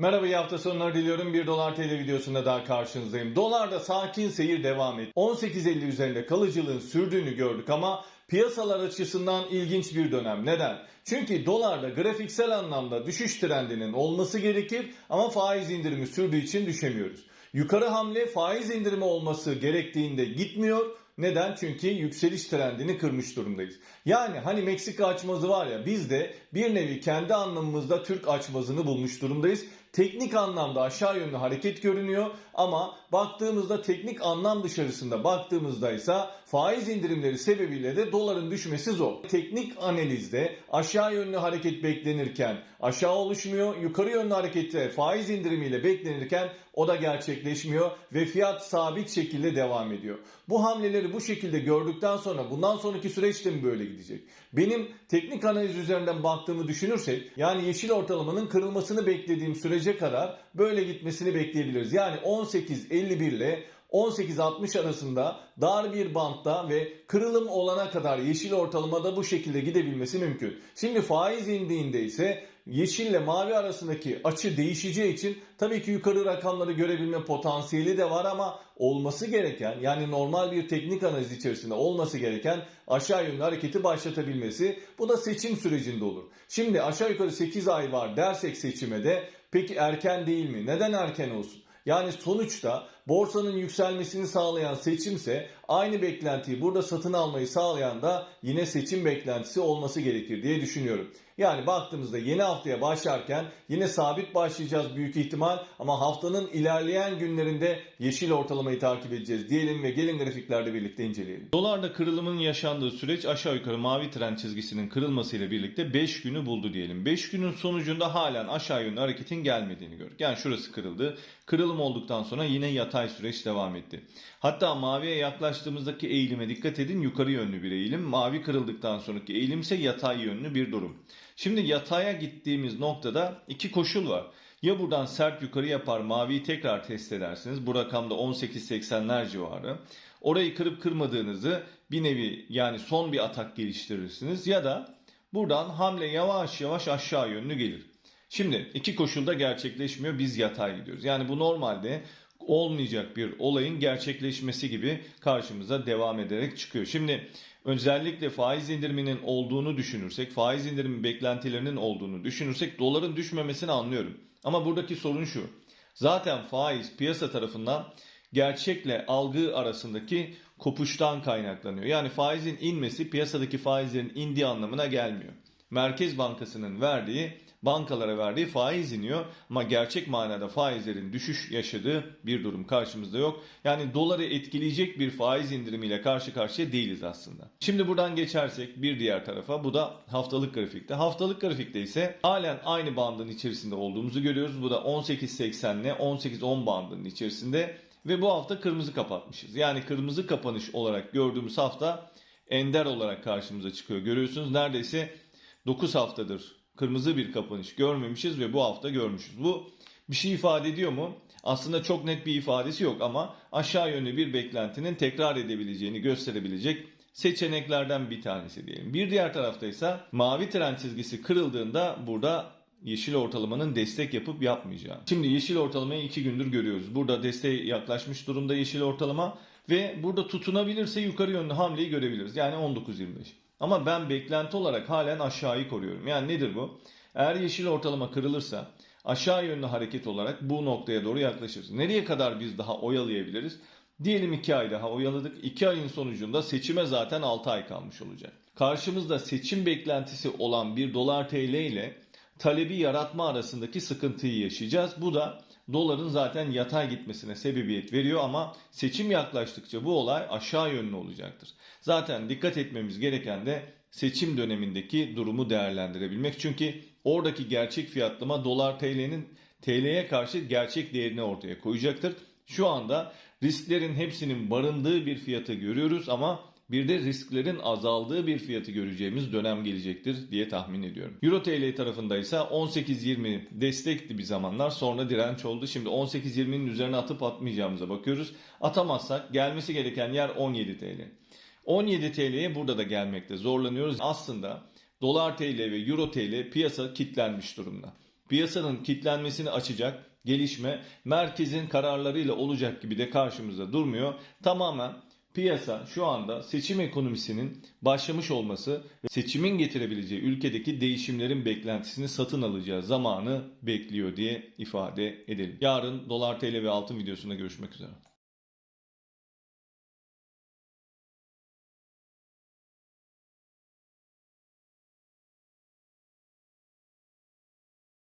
Merhaba iyi hafta sonları diliyorum. 1 dolar TL videosunda daha karşınızdayım. Dolarda sakin seyir devam etti. 18.50 üzerinde kalıcılığın sürdüğünü gördük ama piyasalar açısından ilginç bir dönem. Neden? Çünkü dolarda grafiksel anlamda düşüş trendinin olması gerekir ama faiz indirimi sürdüğü için düşemiyoruz. Yukarı hamle faiz indirimi olması gerektiğinde gitmiyor. Neden? Çünkü yükseliş trendini kırmış durumdayız. Yani hani Meksika açmazı var ya biz de bir nevi kendi anlamımızda Türk açmazını bulmuş durumdayız. Teknik anlamda aşağı yönlü hareket görünüyor ama baktığımızda teknik anlam dışarısında baktığımızda ise faiz indirimleri sebebiyle de doların düşmesi zor. Teknik analizde aşağı yönlü hareket beklenirken aşağı oluşmuyor. Yukarı yönlü harekette faiz indirimiyle beklenirken o da gerçekleşmiyor ve fiyat sabit şekilde devam ediyor. Bu hamleleri bu şekilde gördükten sonra bundan sonraki süreç de mi böyle gidecek? Benim teknik analiz üzerinden baktığımı düşünürsek yani yeşil ortalamanın kırılmasını beklediğim sürece kadar böyle gitmesini bekleyebiliriz. Yani 18.51 ile 18.60 arasında dar bir bantta ve kırılım olana kadar yeşil ortalamada bu şekilde gidebilmesi mümkün. Şimdi faiz indiğinde ise yeşille mavi arasındaki açı değişeceği için tabii ki yukarı rakamları görebilme potansiyeli de var ama olması gereken yani normal bir teknik analiz içerisinde olması gereken aşağı yönlü hareketi başlatabilmesi bu da seçim sürecinde olur. Şimdi aşağı yukarı 8 ay var dersek seçime de peki erken değil mi? Neden erken olsun? Yani sonuçta borsanın yükselmesini sağlayan seçimse aynı beklentiyi burada satın almayı sağlayan da yine seçim beklentisi olması gerekir diye düşünüyorum. Yani baktığımızda yeni haftaya başlarken yine sabit başlayacağız büyük ihtimal ama haftanın ilerleyen günlerinde yeşil ortalamayı takip edeceğiz diyelim ve gelin grafiklerde birlikte inceleyelim. Dolarda kırılımın yaşandığı süreç aşağı yukarı mavi trend çizgisinin kırılmasıyla birlikte 5 günü buldu diyelim. 5 günün sonucunda halen aşağı yönlü hareketin gelmediğini gördük. Yani şurası kırıldı. Kırılım olduktan sonra yine yatay süreç devam etti. Hatta maviye yaklaştığımızdaki eğilime dikkat edin yukarı yönlü bir eğilim. Mavi kırıldıktan sonraki eğilim ise yatay yönlü bir durum. Şimdi yataya gittiğimiz noktada iki koşul var. Ya buradan sert yukarı yapar maviyi tekrar test edersiniz. Bu rakamda 18.80'ler civarı. Orayı kırıp kırmadığınızı bir nevi yani son bir atak geliştirirsiniz. Ya da buradan hamle yavaş yavaş aşağı yönlü gelir. Şimdi iki koşulda gerçekleşmiyor biz yatay gidiyoruz. Yani bu normalde olmayacak bir olayın gerçekleşmesi gibi karşımıza devam ederek çıkıyor. Şimdi özellikle faiz indiriminin olduğunu düşünürsek, faiz indirimi beklentilerinin olduğunu düşünürsek doların düşmemesini anlıyorum. Ama buradaki sorun şu. Zaten faiz piyasa tarafından gerçekle algı arasındaki kopuştan kaynaklanıyor. Yani faizin inmesi piyasadaki faizlerin indiği anlamına gelmiyor. Merkez Bankası'nın verdiği bankalara verdiği faiz iniyor ama gerçek manada faizlerin düşüş yaşadığı bir durum karşımızda yok. Yani doları etkileyecek bir faiz indirimiyle karşı karşıya değiliz aslında. Şimdi buradan geçersek bir diğer tarafa bu da haftalık grafikte. Haftalık grafikte ise halen aynı bandın içerisinde olduğumuzu görüyoruz. Bu da 18.80 ile 18.10 bandının içerisinde ve bu hafta kırmızı kapatmışız. Yani kırmızı kapanış olarak gördüğümüz hafta ender olarak karşımıza çıkıyor. Görüyorsunuz neredeyse 9 haftadır kırmızı bir kapanış görmemişiz ve bu hafta görmüşüz. Bu bir şey ifade ediyor mu? Aslında çok net bir ifadesi yok ama aşağı yönlü bir beklentinin tekrar edebileceğini gösterebilecek seçeneklerden bir tanesi diyelim. Bir diğer tarafta ise mavi trend çizgisi kırıldığında burada yeşil ortalamanın destek yapıp yapmayacağı. Şimdi yeşil ortalamayı iki gündür görüyoruz. Burada desteğe yaklaşmış durumda yeşil ortalama ve burada tutunabilirse yukarı yönlü hamleyi görebiliriz. Yani 19.25. Ama ben beklenti olarak halen aşağıyı koruyorum. Yani nedir bu? Eğer yeşil ortalama kırılırsa aşağı yönlü hareket olarak bu noktaya doğru yaklaşırız. Nereye kadar biz daha oyalayabiliriz? Diyelim 2 ay daha oyaladık. 2 ayın sonucunda seçime zaten 6 ay kalmış olacak. Karşımızda seçim beklentisi olan bir dolar TL ile talebi yaratma arasındaki sıkıntıyı yaşayacağız. Bu da doların zaten yatay gitmesine sebebiyet veriyor ama seçim yaklaştıkça bu olay aşağı yönlü olacaktır. Zaten dikkat etmemiz gereken de seçim dönemindeki durumu değerlendirebilmek. Çünkü oradaki gerçek fiyatlama dolar TL'nin TL'ye karşı gerçek değerini ortaya koyacaktır. Şu anda risklerin hepsinin barındığı bir fiyatı görüyoruz ama bir de risklerin azaldığı bir fiyatı göreceğimiz dönem gelecektir diye tahmin ediyorum. Euro TL tarafında ise 18.20 destekti bir zamanlar sonra direnç oldu. Şimdi 18.20'nin üzerine atıp atmayacağımıza bakıyoruz. Atamazsak gelmesi gereken yer 17 TL. 17 TL'ye burada da gelmekte zorlanıyoruz. Aslında dolar TL ve euro TL piyasa kitlenmiş durumda. piyasanın kitlenmesini açacak gelişme merkezin kararlarıyla olacak gibi de karşımızda durmuyor. Tamamen piyasa şu anda seçim ekonomisinin başlamış olması ve seçimin getirebileceği ülkedeki değişimlerin beklentisini satın alacağı zamanı bekliyor diye ifade edelim. Yarın dolar TL ve altın videosunda görüşmek üzere.